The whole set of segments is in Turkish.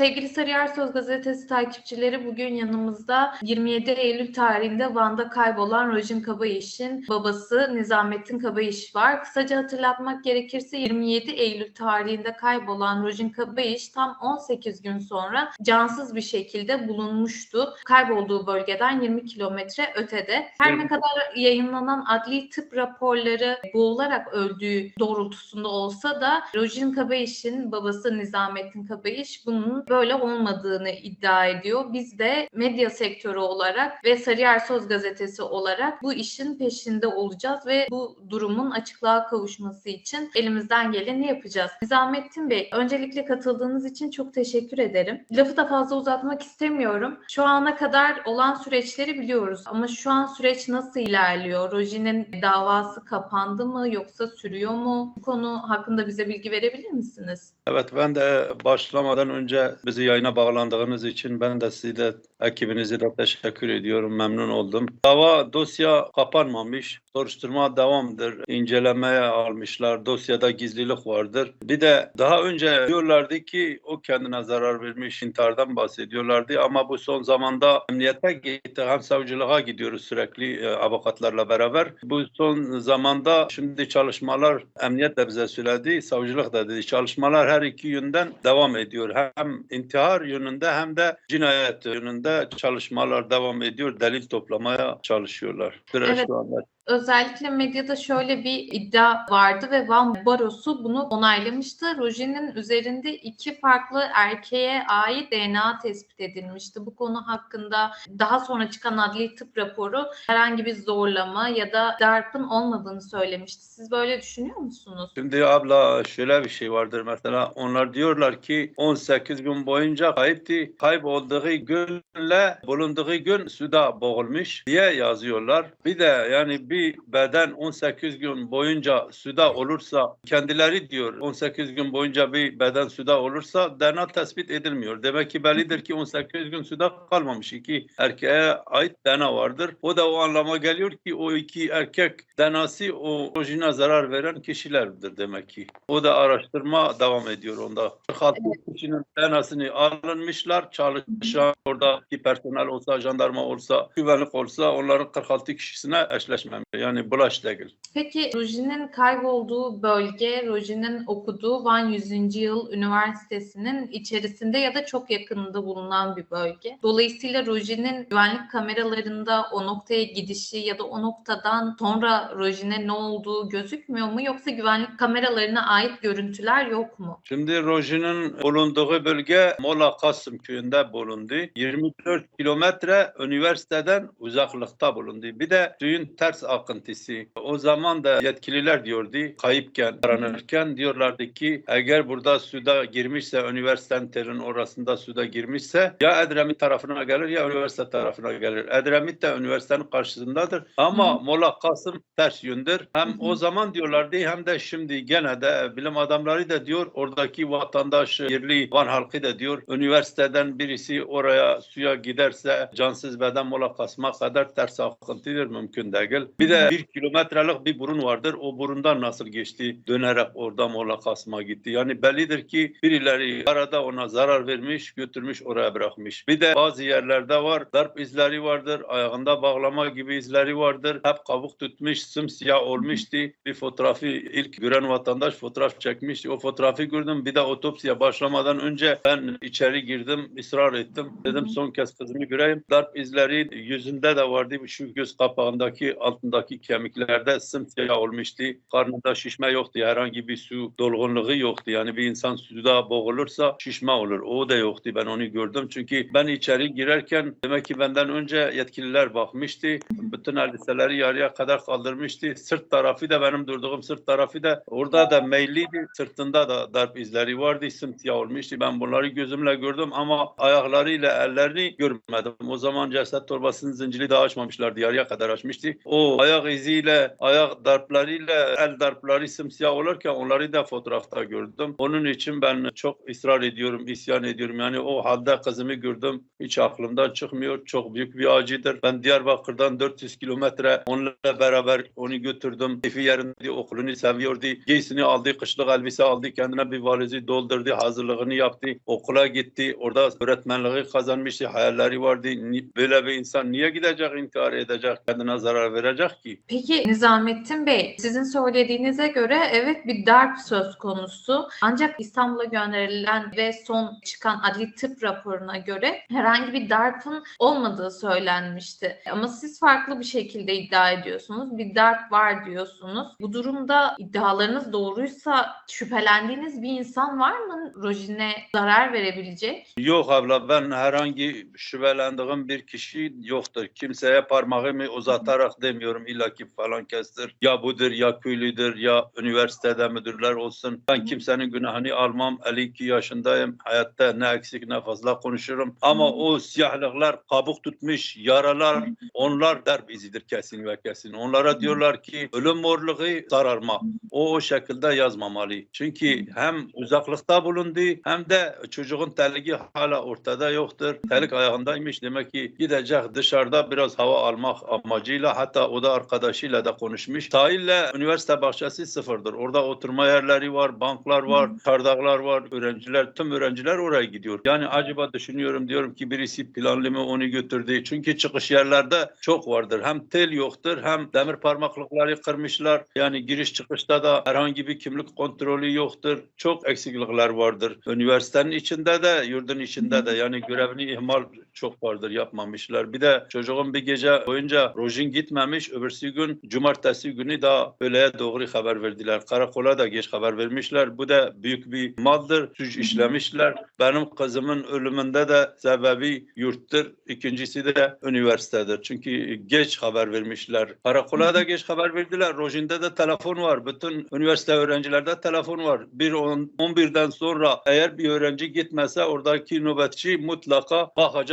Sevgili Sarıyer Söz Gazetesi takipçileri bugün yanımızda 27 Eylül tarihinde Van'da kaybolan Rojin Kabayiş'in babası Nizamettin Kabayiş var. Kısaca hatırlatmak gerekirse 27 Eylül tarihinde kaybolan Rojin Kabayiş tam 18 gün sonra cansız bir şekilde bulunmuştu. Kaybolduğu bölgeden 20 kilometre ötede. Her ne kadar yayınlanan adli tıp raporları boğularak öldüğü doğrultusunda olsa da Rojin Kabayiş'in babası Nizamettin Kabayiş bunun böyle olmadığını iddia ediyor. Biz de medya sektörü olarak ve Sarıyer Söz Gazetesi olarak bu işin peşinde olacağız ve bu durumun açıklığa kavuşması için elimizden geleni yapacağız. Nizamettin Bey, öncelikle katıldığınız için çok teşekkür ederim. Lafı da fazla uzatmak istemiyorum. Şu ana kadar olan süreçleri biliyoruz ama şu an süreç nasıl ilerliyor? Rojin'in davası kapandı mı yoksa sürüyor mu? Bu konu hakkında bize bilgi verebilir misiniz? Evet ben de başlamadan önce bizi yayına bağlandığınız için ben de size de ekibinize de teşekkür ediyorum. Memnun oldum. Dava dosya kapanmamış. Soruşturma devamdır. İncelemeye almışlar. Dosyada gizlilik vardır. Bir de daha önce diyorlardı ki o kendine zarar vermiş intihardan bahsediyorlardı ama bu son zamanda emniyete gitti. Hem savcılığa gidiyoruz sürekli e, avukatlarla beraber. Bu son zamanda şimdi çalışmalar emniyet de bize söyledi. Savcılık da dedi. Çalışmalar her iki yönden devam ediyor. Hem intihar yönünde hem de cinayet yönünde çalışmalar devam ediyor. Delil toplamaya çalışıyorlar. Süreç Evet. şu anda Özellikle medyada şöyle bir iddia vardı ve Van Barosu bunu onaylamıştı. Rojin'in üzerinde iki farklı erkeğe ait DNA tespit edilmişti. Bu konu hakkında daha sonra çıkan adli tıp raporu herhangi bir zorlama ya da darpın olmadığını söylemişti. Siz böyle düşünüyor musunuz? Şimdi abla şöyle bir şey vardır mesela onlar diyorlar ki 18 gün boyunca kayıptı. Kaybolduğu günle bulunduğu gün suda boğulmuş diye yazıyorlar. Bir de yani bir beden 18 gün boyunca suda olursa kendileri diyor 18 gün boyunca bir beden suda olursa DNA tespit edilmiyor. Demek ki bellidir ki 18 gün suda kalmamış. İki erkeğe ait DNA vardır. O da o anlama geliyor ki o iki erkek DNA'sı o orijine zarar veren kişilerdir demek ki. O da araştırma devam ediyor onda. 46 kişinin DNA'sını alınmışlar. Çalışan oradaki personel olsa, jandarma olsa, güvenlik olsa onların 46 kişisine eşleşmemiş. Yani bulaş değil. Peki Rojin'in kaybolduğu bölge, Rojin'in okuduğu Van 100. Yıl Üniversitesi'nin içerisinde ya da çok yakınında bulunan bir bölge. Dolayısıyla Rojin'in güvenlik kameralarında o noktaya gidişi ya da o noktadan sonra Rojin'e ne olduğu gözükmüyor mu yoksa güvenlik kameralarına ait görüntüler yok mu? Şimdi Roji'nin bulunduğu bölge Mola Kasım köyünde bulundu. 24 kilometre üniversiteden uzaklıkta bulundu. Bir de suyun ters akıntısı. O zaman da yetkililer diyordu kayıpken, aranırken diyorlardı ki eğer burada suda girmişse üniversitenin orasında suda girmişse ya Edremit tarafına gelir ya üniversite tarafına gelir. Edremit de üniversitenin karşısındadır. Ama Hı. Mola Kasım ters yöndür. Hem Hı o zaman diyorlardı hem de şimdi gene de bilim adamları da diyor oradaki vatandaş yerli Van halkı da diyor üniversiteden birisi oraya suya giderse cansız beden mola kasma kadar ters akıntıdır mümkün değil. Bir de bir kilometrelik bir burun vardır. O burundan nasıl geçti? Dönerek orada mola kasma gitti. Yani bellidir ki birileri arada ona zarar vermiş, götürmüş oraya bırakmış. Bir de bazı yerlerde var. Darp izleri vardır. Ayağında bağlama gibi izleri vardır. Hep kabuk tutmuş, sımsiyah olmuştu. Bir fotoğrafı ilk gören vatandaş fotoğraf çekmişti. O fotoğrafı gördüm. Bir de otopsiye başlamadan önce ben içeri girdim, ısrar ettim. Dedim son kez kızımı göreyim. Darp izleri yüzünde de vardı. Şu göz kapağındaki altındaki kemiklerde sımsiyah olmuştu. Karnında şişme yoktu. Herhangi bir su dolgunluğu yoktu. Yani bir insan suda boğulursa şişme olur. O da yoktu. Ben onu gördüm. Çünkü ben içeri girerken demek ki benden önce yetkililer bakmıştı. Bütün elbiseleri yarıya kadar kaldırmıştı. Sırt tarafı da benim durduğum sırt tarafı da orada da meyliydi. Sırtında da darp izleri vardı. Sımsiyah olmuştu. Ben bunları gözümle gördüm ama ayaklarıyla ellerini görmedim. O zaman ceset torbasının zinciri daha açmamışlardı. Yarıya kadar açmıştı. O ayak iziyle, ayak darplarıyla, el darpları simsiyah olurken onları da fotoğrafta gördüm. Onun için ben çok ısrar ediyorum, isyan ediyorum. Yani o halde kızımı gördüm. Hiç aklımdan çıkmıyor. Çok büyük bir acıdır. Ben Diyarbakır'dan 400 kilometre onunla beraber onu götürdüm. Keyfi yerinde okulunu seviyordu. Giysini aldı, kışlık elbise aldı. Kendine bir valizi doldurdu. Hazırlığını yaptı. Okula gitti. Orada öğretmenliği kazanmıştı. Hayalleri vardı. Böyle bir insan niye gidecek, intihar edecek, kendine zarar verecek ki? Peki Nizamettin Bey, sizin söylediğinize göre evet bir darp söz konusu. Ancak İstanbul'a gönderilen ve son çıkan adli tıp raporuna göre herhangi bir darpın olmadığı söylenmişti. Ama siz farklı bir şekilde iddia ediyorsunuz. Bir darp var diyorsunuz. Bu durumda iddialarınız doğruysa şüphelendiğiniz bir insan var mı Rojin'e zarar verebilecek? Yok abla ben herhangi şüphelendiğim bir kişi yoktur. Kimseye parmağımı uzatarak demiyorum illa ki falan kestir. Ya budur ya köylüdür ya üniversitede müdürler olsun. Ben kimsenin günahını almam. 52 yaşındayım. Hayatta ne eksik ne fazla konuşurum. Ama o siyahlıklar kabuk tutmuş yaralar onlar darp izidir kesin ve kesin. Onlara diyorlar ki ölüm morluğu sararma. O o şekilde yazmamalı. Çünkü hem uzaklıkta bulundu hem de çocuğun terliği hala ortada yoktur. Terlik ayağındaymış. Demek ki gidecek dışarıda biraz hava almak amacıyla hatta o da arkadaşıyla da konuşmuş. Sahille üniversite bahçesi sıfırdır. Orada oturma yerleri var, banklar var, çardaklar var. Öğrenciler, tüm öğrenciler oraya gidiyor. Yani acaba düşünüyorum diyorum ki birisi planlı mı onu götürdü. Çünkü çıkış yerlerde çok vardır. Hem tel yoktur hem demir parmaklıkları kırmışlar. Yani giriş çıkışta da herhangi bir kimlik kontrolü yoktur. Çok eksiklikler vardır. Üniversitenin içinde de yurdun içinde de yani görevini ihmal çok vardır yapmamışlar. Bir de çocuğun bir gece boyunca rojin gitmemiş. Öbürsü gün cumartesi günü da öğleye doğru haber verdiler. Karakola da geç haber vermişler. Bu da büyük bir maldır. Suç işlemişler. Benim kızımın ölümünde de sebebi yurttur. İkincisi de üniversitedir. Çünkü geç haber vermişler. Karakola da geç haber verdiler. Rojin'de de telefon var. Bütün üniversite öğrencilerde telefon var. Bir on, 11'den sonra eğer bir öğrenci gitmese oradaki nöbetçi mutlaka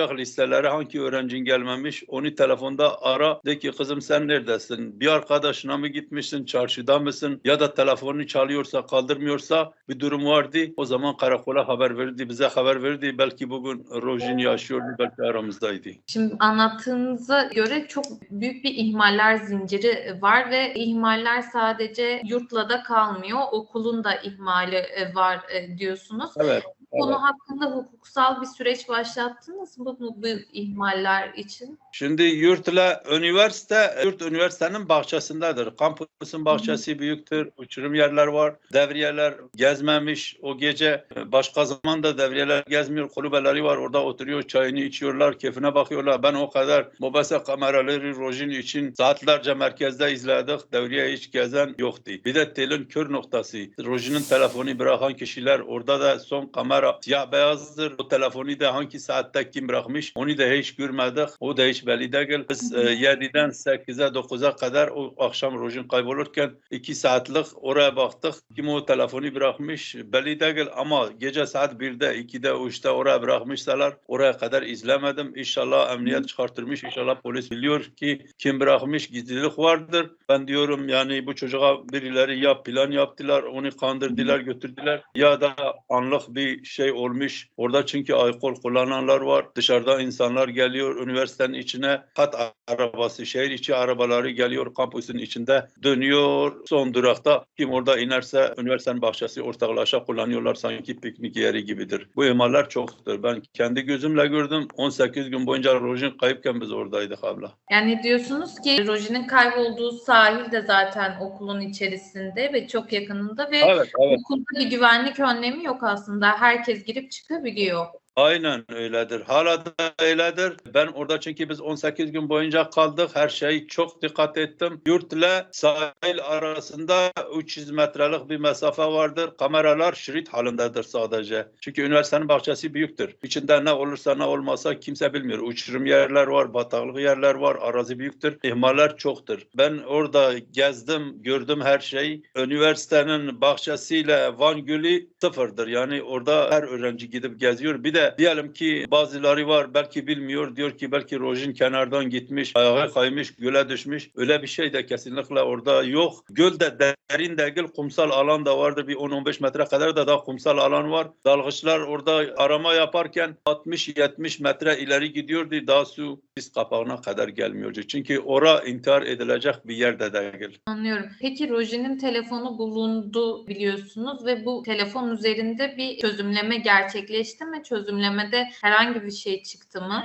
bakacak listelere hangi öğrencin gelmemiş. Onu telefonda ara. De ki kızım sen neredesin? Bir arkadaşına mı gitmişsin? Çarşıda mısın? Ya da telefonunu çalıyorsa kaldırmıyorsa bir durum vardı. O zaman karakola haber verdi. Bize haber verdi. Belki bugün Rojin yaşıyordu. Belki aramızdaydı. Şimdi anlattığınıza göre çok büyük bir ihmaller zinciri var ve ihmaller sadece yurtla da kalmıyor. Okulun da ihmali e, var e, diyorsunuz. Evet. Bu Konu hakkında hukuksal bir süreç başlattınız mı bu, bu ihmaller için? Şimdi yurtla üniversite, yurt üniversitenin bahçesindedir. Kampüsün bahçesi büyüktür. Uçurum yerler var. Devriyeler gezmemiş. O gece başka zaman da devriyeler gezmiyor. Kulübeleri var. Orada oturuyor. Çayını içiyorlar. Keyfine bakıyorlar. Ben o kadar mobese kameraları rojin için saatlerce merkezde izledik. Devriye hiç gezen yoktu. Bir de telin kör noktası. Rojinin telefonu bırakan kişiler orada da son kamera siyah beyazdır. O telefonu da hangi saatte kim bırakmış onu da hiç görmedik. O da hiç belli değil. Biz e, 7'den 8'e 9'a kadar o akşam rojin kaybolurken 2 saatlik oraya baktık. Kim o telefonu bırakmış belli değil ama gece saat 1'de 2'de 3'te oraya bırakmışsalar oraya kadar izlemedim. İnşallah emniyet çıkartırmış. İnşallah polis biliyor ki kim bırakmış gizlilik vardır. Ben diyorum yani bu çocuğa birileri ya plan yaptılar onu kandırdılar götürdüler ya da anlık bir şey olmuş. Orada çünkü alkol kullananlar var. Dışarıda insanlar geliyor üniversitenin içine. Kat arabası, şehir içi arabaları geliyor kampüsün içinde dönüyor. Son durakta kim orada inerse üniversitenin bahçesi ortaklaşa kullanıyorlar sanki piknik yeri gibidir. Bu ihmaller çoktur. Ben kendi gözümle gördüm. 18 gün boyunca rojin kayıpken biz oradaydık abla. Yani diyorsunuz ki Roji'nin kaybolduğu sahil de zaten okulun içerisinde ve çok yakınında ve Evet, evet. okulda bir güvenlik önlemi yok aslında. Herkes girip çıkabiliyor. Aynen öyledir. Hala da öyledir. Ben orada çünkü biz 18 gün boyunca kaldık. Her şeyi çok dikkat ettim. Yurt ile sahil arasında 300 metrelik bir mesafe vardır. Kameralar şerit halindedir sadece. Çünkü üniversitenin bahçesi büyüktür. İçinde ne olursa ne olmasa kimse bilmiyor. Uçurum yerler var, bataklık yerler var, arazi büyüktür. İhmaller çoktur. Ben orada gezdim, gördüm her şeyi. Üniversitenin bahçesiyle Van Gölü sıfırdır. Yani orada her öğrenci gidip geziyor. Bir de de diyelim ki bazıları var belki bilmiyor diyor ki belki Rojin kenardan gitmiş ayağa kaymış göle düşmüş öyle bir şey de kesinlikle orada yok. Göl de derin değil kumsal alan da vardır bir 10-15 metre kadar da daha kumsal alan var. Dalgıçlar orada arama yaparken 60-70 metre ileri gidiyordu daha su diz kapağına kadar gelmiyordu. Çünkü ora intihar edilecek bir yerde değil. Anlıyorum. Peki Roji'nin telefonu bulundu biliyorsunuz ve bu telefon üzerinde bir çözümleme gerçekleşti mi? Çözümlemede herhangi bir şey çıktı mı?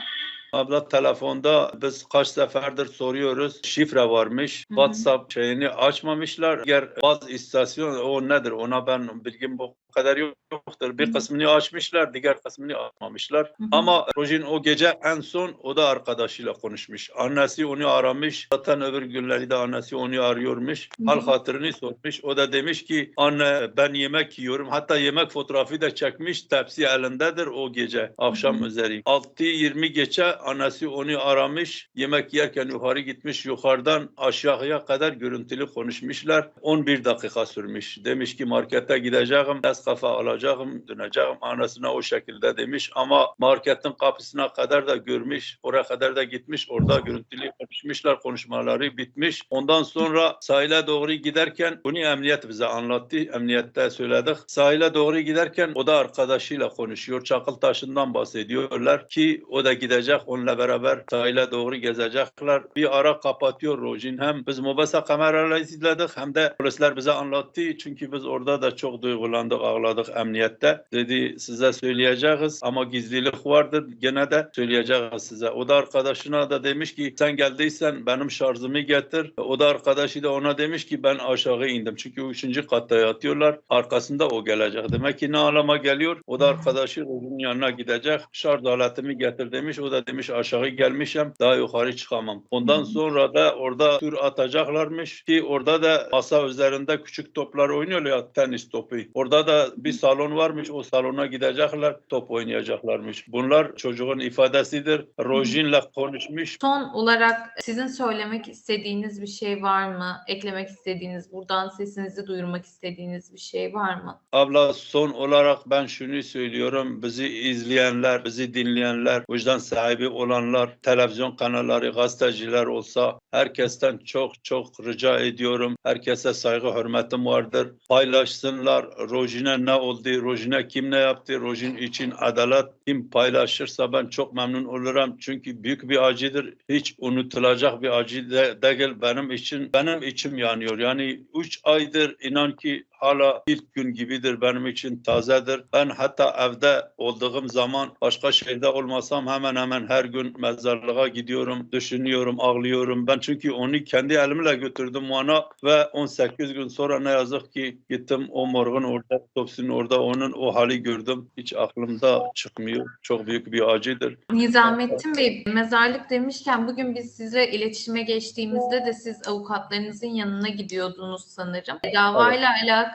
Abla telefonda biz kaç seferdir soruyoruz. Şifre varmış. WhatsApp şeyini açmamışlar. Eğer bazı istasyon o nedir ona ben bilgim bu kadar yoktur. Bir kısmını açmışlar, diğer kısmını açmamışlar. Hı hı. Ama Rojin o gece en son o da arkadaşıyla konuşmuş. Annesi onu aramış. Zaten öbür günleri de annesi onu arıyormuş. Hı hı. Hal hatırını sormuş. O da demiş ki anne ben yemek yiyorum. Hatta yemek fotoğrafı da çekmiş. Tepsi elindedir o gece. Akşam Hı hı. üzeri. 6.20 geçe annesi onu aramış. Yemek yerken yukarı gitmiş. Yukarıdan aşağıya kadar görüntülü konuşmuşlar. 11 dakika sürmüş. Demiş ki markete gideceğim. Nescafe alacağım. Döneceğim. Anasına o şekilde demiş. Ama marketin kapısına kadar da görmüş. Oraya kadar da gitmiş. Orada görüntülü konuşmuşlar. Konuşmaları bitmiş. Ondan sonra sahile doğru giderken bunu emniyet bize anlattı. Emniyette söyledik. Sahile doğru giderken o da arkadaşıyla konuşuyor. Çakıltaşı'ndan bahsediyorlar ki o da gidecek onunla beraber sahile doğru gezecekler. Bir ara kapatıyor Rojin. Hem biz mobese kameralarla izledik hem de polisler bize anlattı. Çünkü biz orada da çok duygulandık, ağladık emniyette. Dedi size söyleyeceğiz ama gizlilik vardır. Gene de söyleyeceğiz size. O da arkadaşına da demiş ki sen geldiysen benim şarjımı getir. O da arkadaşı da ona demiş ki ben aşağı indim. Çünkü üçüncü katta yatıyorlar. Arkasında o gelecek. Demek ki ne alama geliyor? O da arkadaşı onun yanına gidecek. Şarj aletimi getir demiş. O da demiş aşağı gelmişim. Daha yukarı çıkamam. Ondan sonra da orada tur atacaklarmış ki orada da masa üzerinde küçük toplar oynuyor ya tenis topu. Orada da bir salon varmış. O salona gidecekler. Top oynayacaklarmış. Bunlar çocuğun ifadesidir. Rojin'le konuşmuş. Son olarak sizin söylemek istediğiniz bir şey var mı? Eklemek istediğiniz, buradan sesinizi duyurmak istediğiniz bir şey var mı? Abla son olarak ben şunu söylüyorum. Bizi izleyenler, bizi dinleyenler, vicdan sahibi olanlar, televizyon kanalları, gazeteciler olsa herkesten çok çok rica ediyorum. Herkese saygı, hürmetim vardır. Paylaşsınlar. Rojin'e ne oldu? Rojin'e kim ne yaptı? Rojin için adalet kim paylaşırsa ben çok memnun olurum. Çünkü büyük bir acıdır. Hiç unutulacak bir acı de, değil benim için. Benim içim yanıyor. Yani 3 aydır inan ki hala ilk gün gibidir benim için tazedir. Ben hatta evde olduğum zaman başka şehirde olmasam hemen hemen her gün mezarlığa gidiyorum, düşünüyorum, ağlıyorum. Ben çünkü onu kendi elimle götürdüm ona ve 18 gün sonra ne yazık ki gittim o morgun orada, topsinin orada onun o hali gördüm. Hiç aklımda çıkmıyor. Çok büyük bir acıdır. Nizamettin Bey, mezarlık demişken bugün biz sizle iletişime geçtiğimizde de siz avukatlarınızın yanına gidiyordunuz sanırım. Davayla alakalı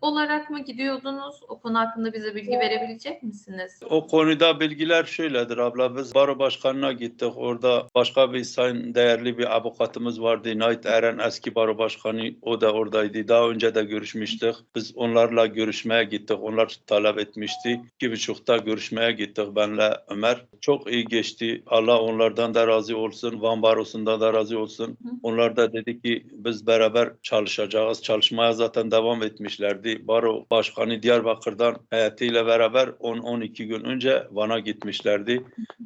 olarak mı gidiyordunuz? O konu hakkında bize bilgi verebilecek misiniz? O konuda bilgiler şöyledir abla. Biz baro başkanına gittik. Orada başka bir sayın değerli bir avukatımız vardı. Nait Eren eski baro başkanı. O da oradaydı. Daha önce de görüşmüştük. Biz onlarla görüşmeye gittik. Onlar talep etmişti. İki buçukta görüşmeye gittik benle Ömer. Çok iyi geçti. Allah onlardan da razı olsun. Van Barosu'ndan da razı olsun. Onlar da dedi ki biz beraber çalışacağız. Çalışmaya zaten devam etmişlerdi. Baro Başkanı Diyarbakır'dan heyetiyle beraber 10-12 gün önce Van'a gitmişlerdi.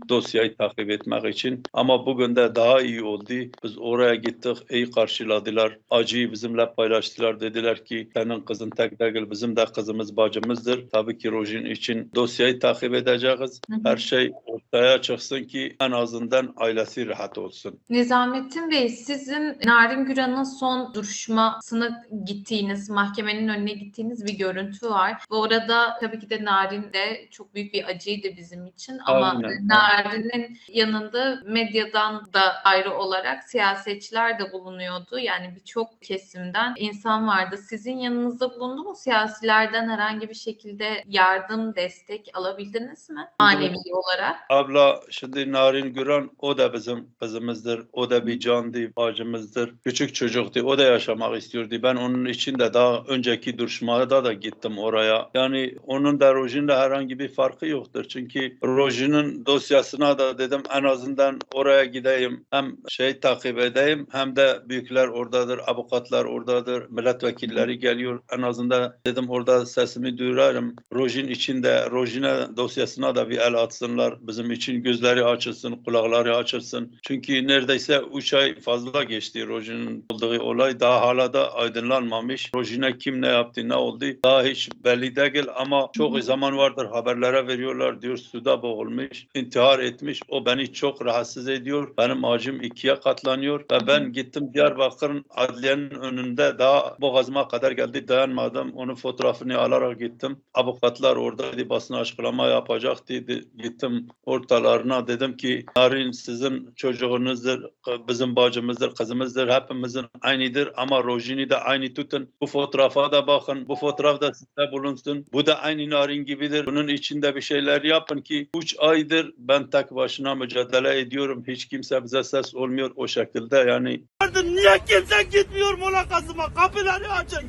Dosyayı takip etmek için. Ama bugün de daha iyi oldu. Biz oraya gittik. iyi karşıladılar. Acıyı bizimle paylaştılar. Dediler ki senin kızın tek değil bizim de kızımız bacımızdır. Tabii ki Rojin için dosyayı takip edeceğiz. Her şey ortaya çıksın ki en azından ailesi rahat olsun. Nizamettin Bey, sizin Narin Güran'ın son duruşmasına gittiğiniz, mahkemenin önüne gittiğiniz bir görüntü var. Ve orada tabii ki de Narin de çok büyük bir acıydı bizim için. Ama Aynen. Narin'in yanında medyadan da ayrı olarak siyasetçiler de bulunuyordu. Yani birçok kesimden insan vardı. Sizin yanınızda bulundu mu? Siyasilerden herhangi bir şekilde yardım, destek alabildiniz mi? Manevi olarak. Abla şimdi Narin Güran o da bizim kızımızdır. O da bir candı, bacımızdır. Küçük çocuktu. O da yaşamak istiyordu. Ben onun için de daha önce önceki duruşmada da gittim oraya. Yani onun da Rojin'le herhangi bir farkı yoktur. Çünkü Rojin'in dosyasına da dedim en azından oraya gideyim. Hem şey takip edeyim hem de büyükler oradadır, avukatlar oradadır, milletvekilleri geliyor. En azından dedim orada sesimi duyurarım. Rojin içinde, Rojin'e dosyasına da bir el atsınlar. Bizim için gözleri açılsın, kulakları açılsın. Çünkü neredeyse 3 ay fazla geçti Rojin'in olduğu olay. Daha hala da aydınlanmamış. Rojin'e kim ne yaptı, ne oldu daha hiç belli değil ama çok zaman vardır haberlere veriyorlar diyor suda boğulmuş, intihar etmiş. O beni çok rahatsız ediyor. Benim acım ikiye katlanıyor ve ben gittim Diyarbakır'ın adliyenin önünde daha boğazıma kadar geldi dayanmadım. Onun fotoğrafını alarak gittim. Avukatlar oradaydı basın açıklama yapacaktı. De- Gittim ortalarına dedim ki Narin sizin çocuğunuzdur, bizim bacımızdır, kızımızdır, hepimizin aynıdır ama Rojini de aynı tutun. Bu fotoğrafa da bakın, bu fotoğraf da sizde bulunsun. Bu da aynı Narin gibidir. Bunun içinde bir şeyler yapın ki 3 aydır ben tek başına mücadele ediyorum. Hiç kimse bize ses olmuyor o şekilde yani Niye kimse gitmiyor Mola Kasım'a? Kapıları açın.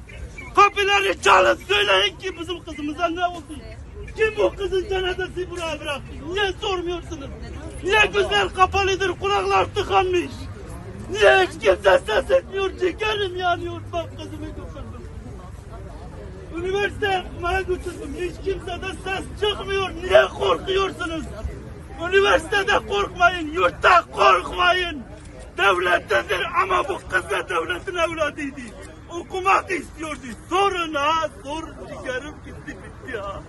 Kapıları çalın. Söyleyin ki bizim kızımıza ne oldu? Kim bu kızın cenazesi buraya bıraktı? Niye sormuyorsunuz? Niye gözler kapalıdır, kulaklar tıkanmış? Niye hiç kimse ses etmiyor? Ciğerim yanıyor. Bak kızımı. Üniversite götürdüm. Hiç kimse de ses çıkmıyor. Niye korkuyorsunuz? Üniversitede korkmayın, yurtta korkmayın. Devlettedir ama bu kız da devletin evladıydı. Okumak istiyordu. Sorun ha, sor. Ciğerim gitti bitti ha.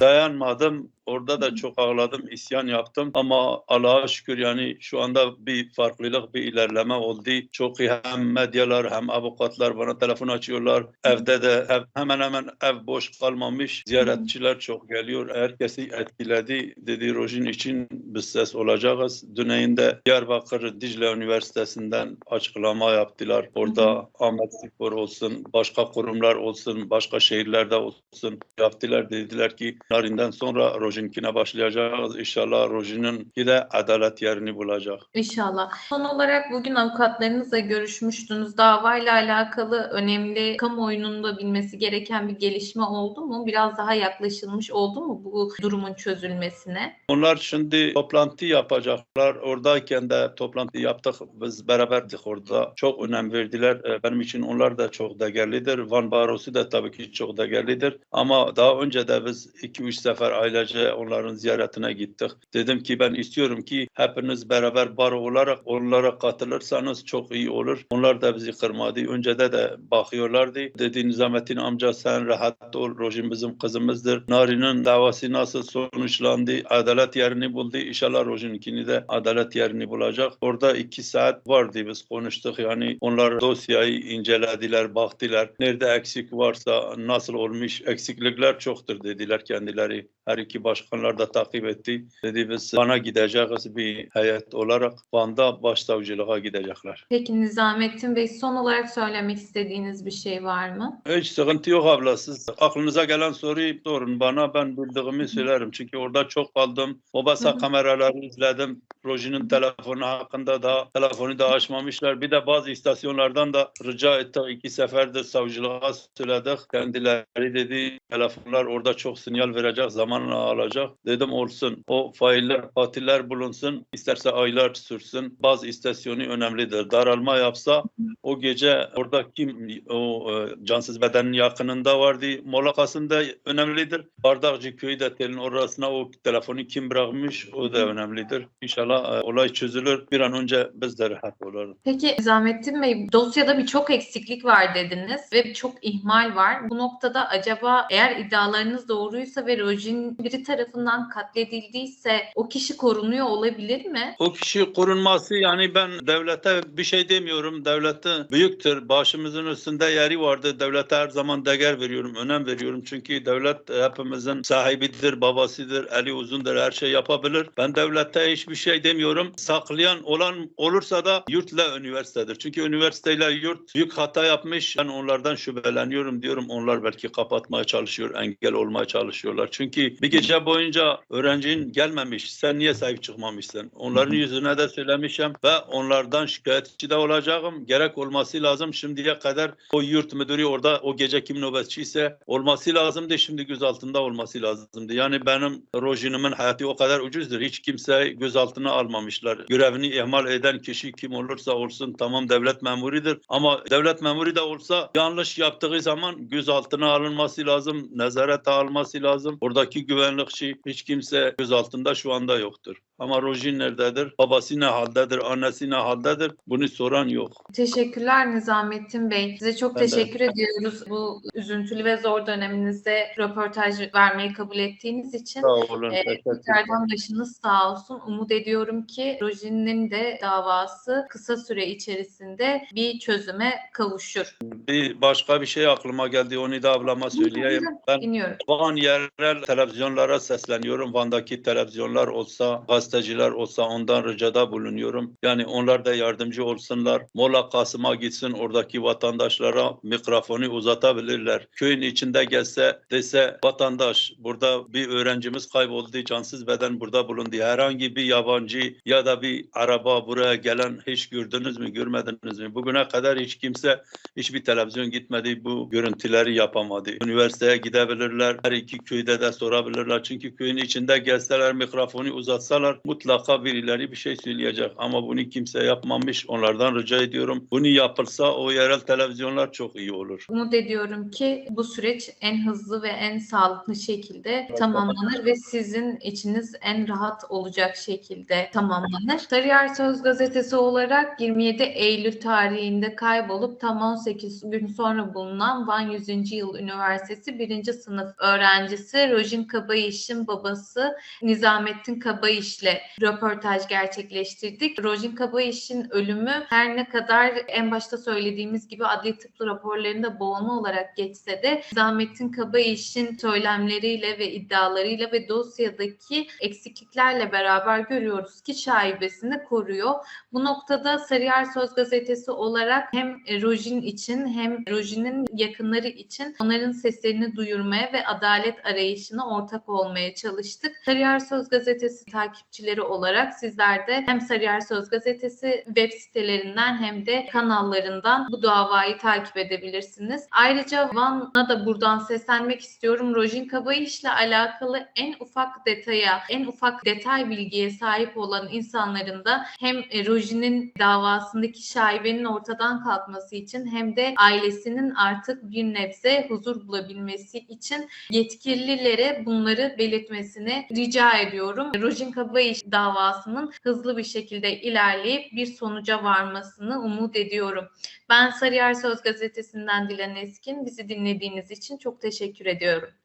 dayanmadım. Orada da çok ağladım, isyan yaptım ama Allah'a şükür yani şu anda bir farklılık, bir ilerleme oldu. Çok iyi hem medyalar hem avukatlar bana telefon açıyorlar. Evde de ev, hemen hemen ev boş kalmamış. Ziyaretçiler çok geliyor. Herkesi etkiledi. Dedi Rojin için biz ses olacağız. Düneyinde Diyarbakır Dicle Üniversitesi'nden açıklama yaptılar. Orada Ahmet Spor olsun, başka kurumlar olsun, başka şehirlerde olsun yaptılar. Dediler ki Narin'den sonra Rojin'kine başlayacağız. İnşallah Rojin'in de adalet yerini bulacak. İnşallah. Son olarak bugün avukatlarınızla görüşmüştünüz. Davayla alakalı önemli kamuoyunun da bilmesi gereken bir gelişme oldu mu? Biraz daha yaklaşılmış oldu mu bu durumun çözülmesine? Onlar şimdi toplantı yapacaklar. Oradayken de toplantı yaptık. Biz beraberdik orada. Çok önem verdiler. Ee, Benim için onlar da çok değerlidir. Van Barosu da tabii ki çok değerlidir. Ama daha önce de biz 2-3 sefer ailece onların ziyaretine gittik. Dedim ki ben istiyorum ki hepiniz beraber baro olarak onlara katılırsanız çok iyi olur. Onlar da bizi kırmadı. Öncede de bakıyorlardı. Dedi Nizamettin amca sen rahat ol. Rojin bizim kızımızdır. Nari'nin davası nasıl sonuçlandı? Adalet yerini buldu. İnşallah Rojin'inkini de adalet yerini bulacak. Orada iki saat vardı biz konuştuk. Yani onlar dosyayı incelediler, baktılar. Nerede eksik varsa nasıl olmuş eksiklikler çoktur dediler kendileri. Her iki başkanlar da takip etti. Dedi biz Van'a gideceğiz bir heyet olarak. Van'da başsavcılığa gidecekler. Peki Nizamettin Bey son olarak söylemek istediğiniz bir şey var mı? Hiç sıkıntı yok abla. Siz aklınıza gelen soruyu sorun bana. Ben bildiğimi söylerim. Çünkü orada çok kaldım. Hı. kameraları izledim. Projinin telefonu hakkında da telefonu da açmamışlar. Bir de bazı istasyonlardan da rica ettik. iki seferdir savcılığa söyledik. Kendileri dedi telefonlar orada çok sinyal verecek. Zamanla alacak. Dedim olsun. O failler, katiller bulunsun. İsterse aylar sürsün. Bazı istasyonu önemlidir. Daralma yapsa o gece orada kim o e, cansız bedenin yakınında vardı. Molakasında önemlidir. Bardakçı köyü de telin orasına o telefonu kim bırakmış o da önemlidir. İnşallah e, olay çözülür. Bir an önce biz de rahat oluruz. Peki Nizamettin Bey dosyada birçok eksiklik var dediniz ve çok ihmal var. Bu noktada acaba eğer iddialarınız doğruysa ve Rojin biri tarafından katledildiyse o kişi korunuyor olabilir mi? O kişi korunması yani ben devlete bir şey demiyorum. Devlete büyüktür. Başımızın üstünde yeri vardı. Devlete her zaman değer veriyorum, önem veriyorum. Çünkü devlet hepimizin sahibidir, babasıdır, eli uzundur, her şey yapabilir. Ben devlete hiçbir şey demiyorum. Saklayan olan olursa da yurtla üniversitedir. Çünkü üniversiteyle yurt büyük hata yapmış. Ben onlardan şüpheleniyorum diyorum. Onlar belki kapatmaya çalışıyor, engel olmaya çalışıyorlar. Çünkü bir gece sene boyunca öğrencin gelmemiş. Sen niye sahip çıkmamışsın? Onların yüzüne de söylemişim ve onlardan şikayetçi de olacağım. Gerek olması lazım. Şimdiye kadar o yurt müdürü orada o gece kim nöbetçi ise olması lazımdı. Şimdi gözaltında olması lazımdı. Yani benim rojinimin hayatı o kadar ucuzdur. Hiç kimse gözaltına almamışlar. Görevini ihmal eden kişi kim olursa olsun tamam devlet memuridir. Ama devlet memuru da olsa yanlış yaptığı zaman gözaltına alınması lazım. Nezarete alması lazım. Oradaki güvenlikçi hiç kimse gözaltında şu anda yoktur. Ama Rojin nerededir? Babası ne haldedir? Annesi ne haldedir? Bunu soran yok. Teşekkürler Nizamettin Bey. Size çok Ben de. teşekkür ediyoruz bu üzüntülü ve zor döneminizde röportaj vermeyi kabul ettiğiniz için. Sağ olun. Ee, Tekrardan başınız sağ olsun. Umut ediyorum ki Rojin'in de davası kısa süre içerisinde bir çözüme kavuşur. Bir başka bir şey aklıma geldi. Onu da ablama söyleyeyim. Ben Dinliyorum. Van yerel televizyonlara sesleniyorum. Van'daki televizyonlar olsa, gazeteciler olsa ondan ricada bulunuyorum. Yani onlar da yardımcı olsunlar. Mola Kasım'a gitsin oradaki vatandaşlara mikrofonu uzatabilirler. Köyün içinde gelse dese vatandaş burada bir öğrencimiz kayboldu, cansız beden burada bulundu. Herhangi bir yabancı ya da bir araba buraya gelen hiç gördünüz mü, görmediniz mi? Bugüne kadar hiç kimse hiçbir televizyon gitmedi bu görüntüleri yapamadı. Üniversiteye gidebilirler. Her iki köyde de sorabilirler. Çünkü köyün içinde gelseler mikrofonu uzatsalar mutlaka birileri bir şey söyleyecek. Ama bunu kimse yapmamış. Onlardan rica ediyorum. Bunu yapılsa o yerel televizyonlar çok iyi olur. Umut ediyorum ki bu süreç en hızlı ve en sağlıklı şekilde tamamlanır ve sizin içiniz en rahat olacak şekilde tamamlanır. Sarıyer Söz Gazetesi olarak 27 Eylül tarihinde kaybolup tam 18 gün sonra bulunan Van 100. Yıl Üniversitesi 1. sınıf öğrencisi Rojin Kabayiş'in babası Nizamettin Kabayiş'le röportaj gerçekleştirdik. Rojin Kabayiş'in ölümü her ne kadar en başta söylediğimiz gibi adli tıp raporlarında boğulma olarak geçse de Nizamettin Kabayiş'in söylemleriyle ve iddialarıyla ve dosyadaki eksikliklerle beraber görüyoruz ki şaibesini koruyor. Bu noktada Sarıyer Söz Gazetesi olarak hem Rojin için hem Rojin'in yakınları için onların seslerini duyurmaya ve adalet arayışına ortak olmaya çalıştık. Sarıyer Söz Gazetesi takipçileri olarak sizler de hem Sarıyer Söz Gazetesi web sitelerinden hem de kanallarından bu davayı takip edebilirsiniz. Ayrıca Van'a da buradan seslenmek istiyorum. Rojin Kabayiş'le alakalı en ufak detaya, en ufak detay bilgiye sahip olan insanların da hem e, Rojin'in davasındaki şaibenin ortadan kalkması için hem de ailesinin artık bir nebze huzur bulabilmesi için yetkililere bunları belirtmesini rica ediyorum. Rojin Kabayiş davasının hızlı bir şekilde ilerleyip bir sonuca varmasını umut ediyorum. Ben Sarıyer Söz Gazetesi'nden Dilan Eskin. Bizi dinlediğiniz için çok teşekkür ediyorum.